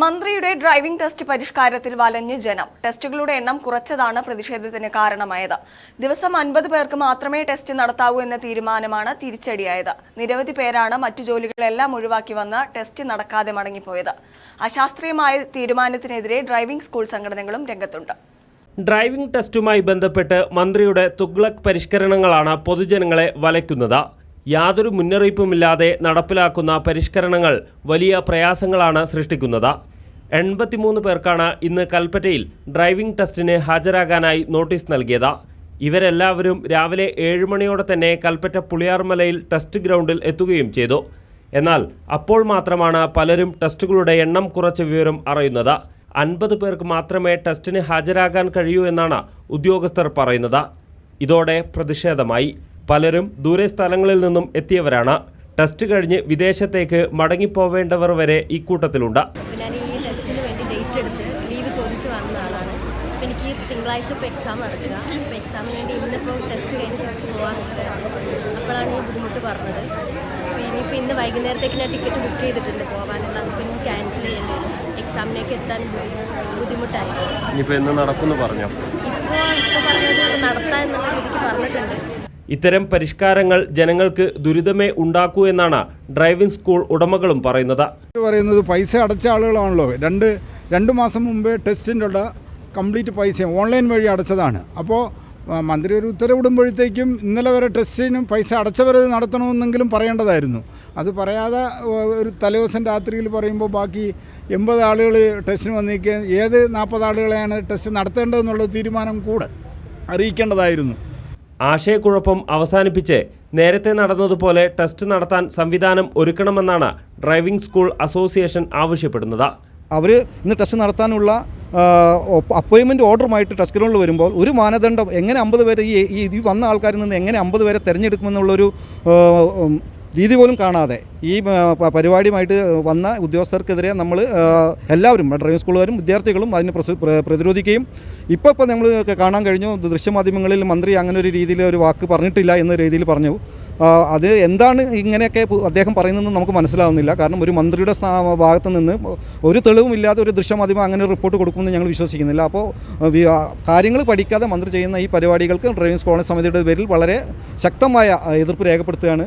മന്ത്രിയുടെ driving test പരിഷ്കാരത്തിൽ വലഞ്ഞ് ജനം. ടെസ്റ്റുകളുടെ എണ്ണം കുറച്ചതാണ് പ്രതിഷേധത്തിന് കാരണമായത്. ദിവസം അൻപത് പേർക്ക് മാത്രമേ ടെസ്റ്റ് നടത്താവൂ എന്ന തീരുമാനമാണ് തിരിച്ചടിയായത്. നിരവധി പേരാണ് മറ്റു ജോലികളെല്ലാം ഒഴിവാക്കി വന്ന് ടെസ്റ്റ് നടക്കാതെ മടങ്ങിപ്പോയത്. അശാസ്ത്രീയമായ തീരുമാനത്തിനെതിരെ ഡ്രൈവിംഗ് സ്കൂൾ സംഘടനകളും രംഗത്തുണ്ട്. ഡ്രൈവിംഗ് ടെസ്റ്റുമായി ബന്ധപ്പെട്ട് മന്ത്രിയുടെ തുഗ്ലക് പരിഷ്കരണങ്ങളാണ് പൊതുജനങ്ങളെ വലയ്ക്കുന്നത്. യാതൊരു മുന്നറിയിപ്പുമില്ലാതെ നടപ്പിലാക്കുന്ന പരിഷ്കരണങ്ങൾ വലിയ പ്രയാസങ്ങളാണ് സൃഷ്ടിക്കുന്നത്. എൺപത്തിമൂന്ന് പേർക്കാണ് ഇന്ന് കൽപ്പറ്റയിൽ ഡ്രൈവിംഗ് ടെസ്റ്റിന് ഹാജരാകാനായി നോട്ടീസ് നൽകിയത്. ഇവരെല്ലാവരും രാവിലെ ഏഴ് മണിയോടെ തന്നെ കൽപ്പറ്റ പുളിയാർമലയിൽ ടെസ്റ്റ് ഗ്രൗണ്ടിൽ എത്തുകയും ചെയ്തു. എന്നാൽ അപ്പോൾ മാത്രമാണ് പലരും ടെസ്റ്റുകളുടെ എണ്ണം കുറച്ച വിവരം അറിയുന്നത്. അൻപത് പേർക്ക് മാത്രമേ ടെസ്റ്റിന് ഹാജരാകാൻ കഴിയൂ എന്നാണ് ഉദ്യോഗസ്ഥർ പറയുന്നത്. ഇതോടെ പ്രതിഷേധമായി. പലരും ദൂരെ സ്ഥലങ്ങളിൽ നിന്നും എത്തിയവരാണ്. ടെസ്റ്റ് കഴിഞ്ഞ് വിദേശത്തേക്ക് മടങ്ങിപ്പോവേണ്ടവർ വരെ ഇക്കൂട്ടത്തിലുണ്ട് അപ്പോൾ ഞാൻ ഈ കൂട്ടത്തിലുണ്ട് വേണ്ടി ഡേറ്റ് എടുത്ത് ലീവ് ചോദിച്ച് വന്ന ആളാണ്. അപ്പോൾ എനിക്ക് തിങ്കളാഴ്ച ഇപ്പോൾ എക്സാം നടക്കുക. അപ്പോൾ എക്സാമിന് വേണ്ടി ഇന്നിപ്പോൾ ടെസ്റ്റ് കഴിഞ്ഞ് തിരിച്ച് പോകാൻ അപ്പോഴാണ് ഈ ബുദ്ധിമുട്ട് പറഞ്ഞത്. അപ്പോൾ ഇനിയിപ്പോൾ ഇന്ന് വൈകുന്നേരത്തേക്ക് ഞാൻ ടിക്കറ്റ് ബുക്ക് ചെയ്തിട്ടുണ്ട് പോകാനുള്ള അതിപ്പോൾ ഇനി ക്യാൻസൽ ചെയ്യേണ്ടി വരും. എക്സാമിലേക്ക് എത്താൻ ബുദ്ധിമുട്ടായി. ഇനിയിപ്പോൾ എന്ന് നടക്കുമെന്ന് പറഞ്ഞു? ഇപ്പോൾ ഇപ്പോൾ പറഞ്ഞത് നടത്താം എന്നുള്ള രീതിക്ക് പറഞ്ഞിട്ടുണ്ട്. ഇത്തരം പരിഷ്കാരങ്ങൾ ജനങ്ങൾക്ക് ദുരിതമേ ഉണ്ടാക്കൂ എന്നാണ് ഡ്രൈവിംഗ് സ്കൂൾ ഉടമകളും പറയുന്നത്. പറയുന്നത് പൈസ അടച്ച ആളുകളാണല്ലോ. രണ്ട് രണ്ട് മാസം മുമ്പേ ടെസ്റ്റിന്റെ കംപ്ലീറ്റ് പൈസ ഓൺലൈൻ വഴി അടച്ചതാണ്. അപ്പോൾ മന്ത്രി ഒരു ഉത്തരവിടുമ്പോഴത്തേക്കും ഇന്നലെ വരെ ടെസ്റ്റിനും പൈസ അടച്ചവർ നടത്തണമെന്നെങ്കിലും പറയേണ്ടതായിരുന്നു. അത് പറയാതെ ഒരു തലേദിവസം രാത്രിയിൽ പറയുമ്പോൾ ബാക്കി എൺപത് ആളുകൾ ടെസ്റ്റിന് വന്നിരിക്കുക ഏത് നാൽപ്പത് ആളുകളെയാണ് ടെസ്റ്റ് നടത്തേണ്ടതെന്നുള്ള തീരുമാനം കൂടെ അറിയിക്കേണ്ടതായിരുന്നു. ആശയക്കുഴപ്പം അവസാനിപ്പിച്ച് നേരത്തെ നടന്നതുപോലെ ടെസ്റ്റ് നടത്താൻ സംവിധാനം ഒരുക്കണമെന്നാണ് ഡ്രൈവിംഗ് സ്കൂൾ അസോസിയേഷൻ ആവശ്യപ്പെടുന്നത്. അവർ ഇന്ന് ടെസ്റ്റ് നടത്താനുള്ള അപ്പോയിൻമെന്റ് ഓർഡറുമായിട്ട് ടെസ്റ്റ് ഗ്രൗണ്ടിൽ വരുമ്പോൾ ഒരു മാനദണ്ഡം എങ്ങനെ അമ്പത് പേരെ ഈ ഈ വന്ന ആൾക്കാരിൽ നിന്ന് എങ്ങനെ അമ്പത് പേരെ തിരഞ്ഞെടുക്കുമെന്നുള്ളൊരു രീതി പോലും കാണാതെ ഈ പരിപാടിയുമായിട്ട് വന്ന ഉദ്യോഗസ്ഥർക്കെതിരെ നമ്മൾ എല്ലാവരും ഡ്രൈവിംഗ് സ്കൂളുകാരും വിദ്യാർത്ഥികളും അതിന് പ്രതിരോധിക്കുകയും ഇപ്പോൾ ഇപ്പോൾ നമ്മൾ കാണാൻ കഴിഞ്ഞു. ദൃശ്യമാധ്യമങ്ങളിൽ മന്ത്രി അങ്ങനെ ഒരു രീതിയിൽ ഒരു വാക്ക് പറഞ്ഞിട്ടില്ല എന്ന രീതിയിൽ പറഞ്ഞു. അത് എന്താണ് ഇങ്ങനെയൊക്കെ അദ്ദേഹം പറയുന്നതെന്ന് നമുക്ക് മനസ്സിലാവുന്നില്ല. കാരണം ഒരു മന്ത്രിയുടെ ഭാഗത്ത് നിന്ന് ഒരു തെളിവുമില്ലാതെ ഒരു ദൃശ്യമാധ്യമം അങ്ങനെ റിപ്പോർട്ട് കൊടുക്കുമെന്ന് ഞങ്ങൾ വിശ്വസിക്കുന്നില്ല. അപ്പോൾ കാര്യങ്ങൾ പഠിക്കാതെ മന്ത്രി ചെയ്യുന്ന ഈ പരിപാടികൾക്ക് ഡ്രൈവിംഗ് സ്കൂൾ സമിതിയുടെ പേരിൽ വളരെ ശക്തമായ എതിർപ്പ് രേഖപ്പെടുത്തുകയാണ്.